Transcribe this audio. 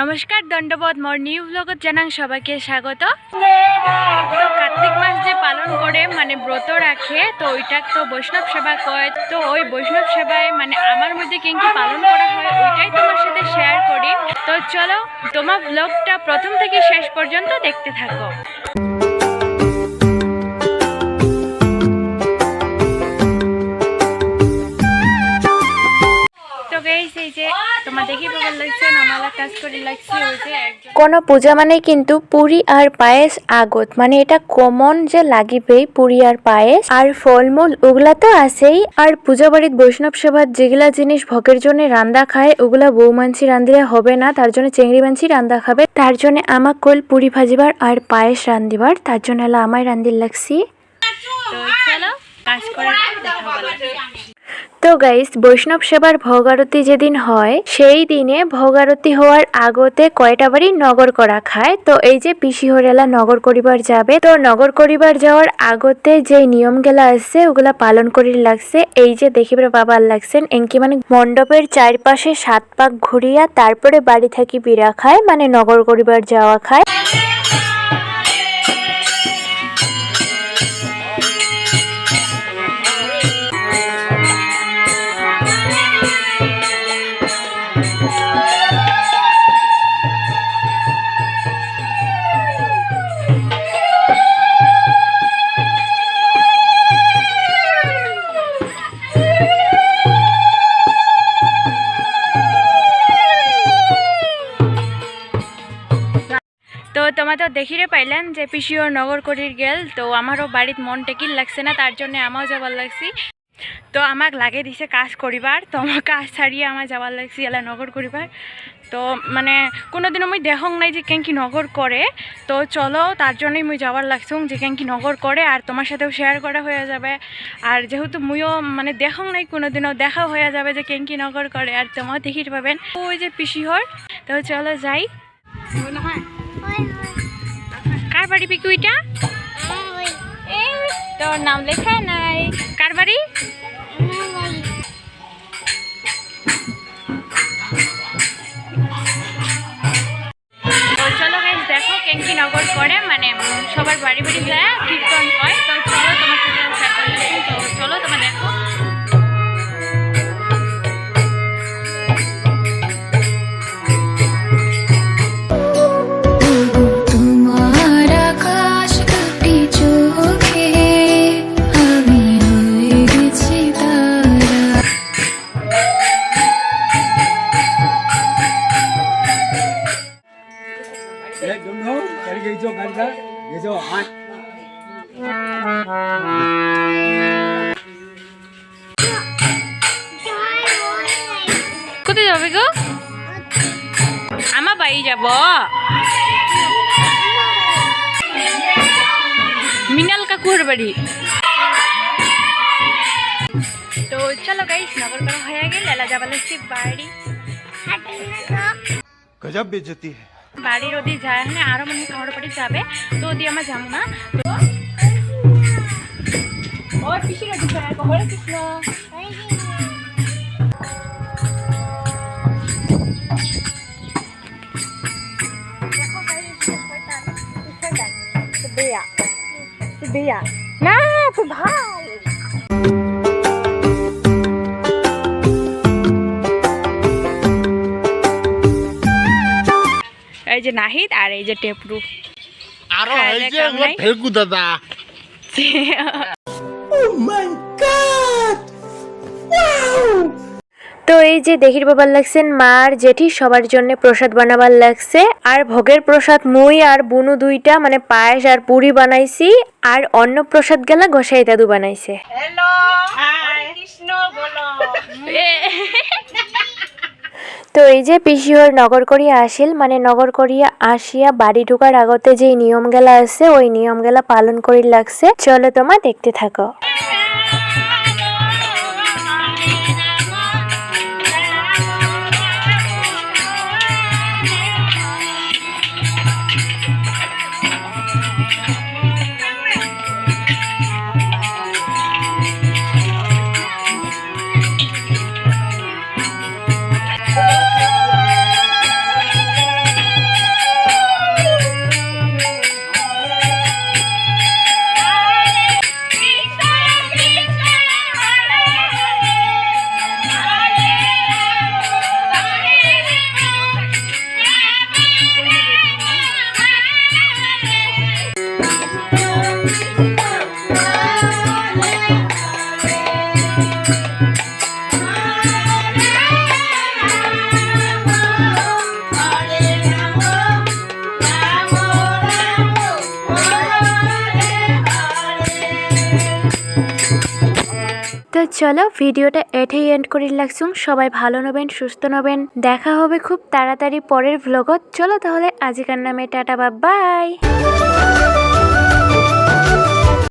নমস্কার, দণ্ডবোধ মোর নিউ ব্লগত জানাং সবাইকে স্বাগত। তো কার্তিক মাস যে পালন করে মানে ব্রত রাখে, তো ওইটা তো বৈষ্ণব সেবা কয়। তো ওই বৈষ্ণব সেবায় মানে আমার মধ্যে কিন্তু পালন করা হয়, ওইটাই তোমার সাথে শেয়ার করি। তো চলো, তোমার ব্লগটা প্রথম থেকে শেষ পর্যন্ত দেখতে থাকো। কোনো পূজা মানে কিন্তু পুরি আর পায়েস আগত মানে এটা কমন যে লাগিবেই পুরি আর পায়েস আর ফলমূল ওগুলা তো আছেই আর পূজা বাড়িত বৈষ্ণব সেবার যেগুলা জিনিস ভোগের জন্য রান্দা খায় ওগুলা বউ মানসি রান্ধিলে হবে না তার জন্য চেংড়ি মানসি রান্দা খাবে তার জন্য আমাক কল পুরি ভাজিবার আর পায়েস রান্ধিবার তার জন্য হলো আমায় রান্ধির লাগছি তো চলো কাজ করে দেখা বলা তো গাইস বৈষ্ণব সেবার ভোগ আরতি যেদিন হয়, সেই দিনে ভোগ আরতি হওয়ার আগতে কয়টা বাড়ি নগর করা খায়? তো এই যে পিসি হরেলা নগর করিবার যাবে, তো নগর করিবার যাওয়ার আগতে যে নিয়ম গেলা আছে, ওগুলা পালন করির লাগছে। এই যে দেখিবার বাবার লাগছেন, এনকি মানে মণ্ডপের চারপাশে সাত পাক ঘুরিয়া তারপরে বাড়ি থাকি বিরা খায় মানে নগর করিবার যাওয়া খায়। তো তোমার তো দেখিরে পাইলেন যে পিসিও নগর করির গেল, তো আমারও বাড়িত মন টেকিল লাগছে না, তার জন্য আমাও যাবার লাগছি। তো আমাক লাগে দিছে কাজ করিবার, তো আমার কাজ ছাড়িয়ে আমার যাবার লাগছি এলা নগর করিবার। তো মানে কোনোদিনও মুই দেখং নাই যে কেঙ্কি নগর করে, তো চলো তার জন্যই মুই যাবার লাগছুং যে কেঙ্কি নগর করে, আর তোমার সাথেও শেয়ার করা হয়ে যাবে। আর যেহেতু মুইও মানে দেখং নাই কোনোদিনও দেখা হয়ে যাবে যে কেঙ্কি নগর করে, আর তোমাও দেখিতে পাবেন। ওই যে পিসিহর, তো চলো যাই। কার বাড়ি পিকু এটা? তোর নাম লেখা নাই। কার বাড়ি? চলো গাইজ দেখো কেঙ্কি নগর করে মানে সবার বাড়ি বাড়ি যায় কীর্তন বন্ধু গাড়ি গেছো গাড়িটা কোথায় যাবে গো? আমার বাড়ি যাব। মিনাল কাকুর বাড়ি। তো চলো গাইস নগর করা হয়ে গেল এলা যাবালে বাড়ি। গজব বেজতি হ্যাঁ বাড়ির ওদি যায় হ্যাঁ আরও মনে কারোর বাড়ি যাবে। তো ওদি আমার যাব না না তো ভাই যে নাহিদ আর এই যে টেপরু। আরও হ্যাঁ, দেখাম ওগুলো নাই। ফেলকু দাদা। তো এই যে দেখির বাবার লাগছেন মার জেঠি সবার জন্য প্রসাদ বানাবার লাগছে আর ভোগের প্রসাদ মুই আর বুনু দুইটা মানে পায়েস আর পুরি বানাইছি আর অন্য প্রসাদ গেলা গোসাই দাদু বানাইছে। তো এই যে পিসিহর নগর করিয়া আসিল মানে নগর করিয়া আসিয়া বাড়ি ঢুকার আগতে যে নিয়ম গেলা আছে, ওই নিয়ম গেলা পালন করি লাগছে। চলো তোমা দেখতে থাকো। চলো ভিডিওটা এটাই এন্ড করে লাগছুন সবাই ভালো নেবেন, সুস্থ নেবেন। দেখা হবে খুব তাড়াতাড়ি পরের ভ্লগত চলো তাহলে আজিকার নামে টাটা বা বাই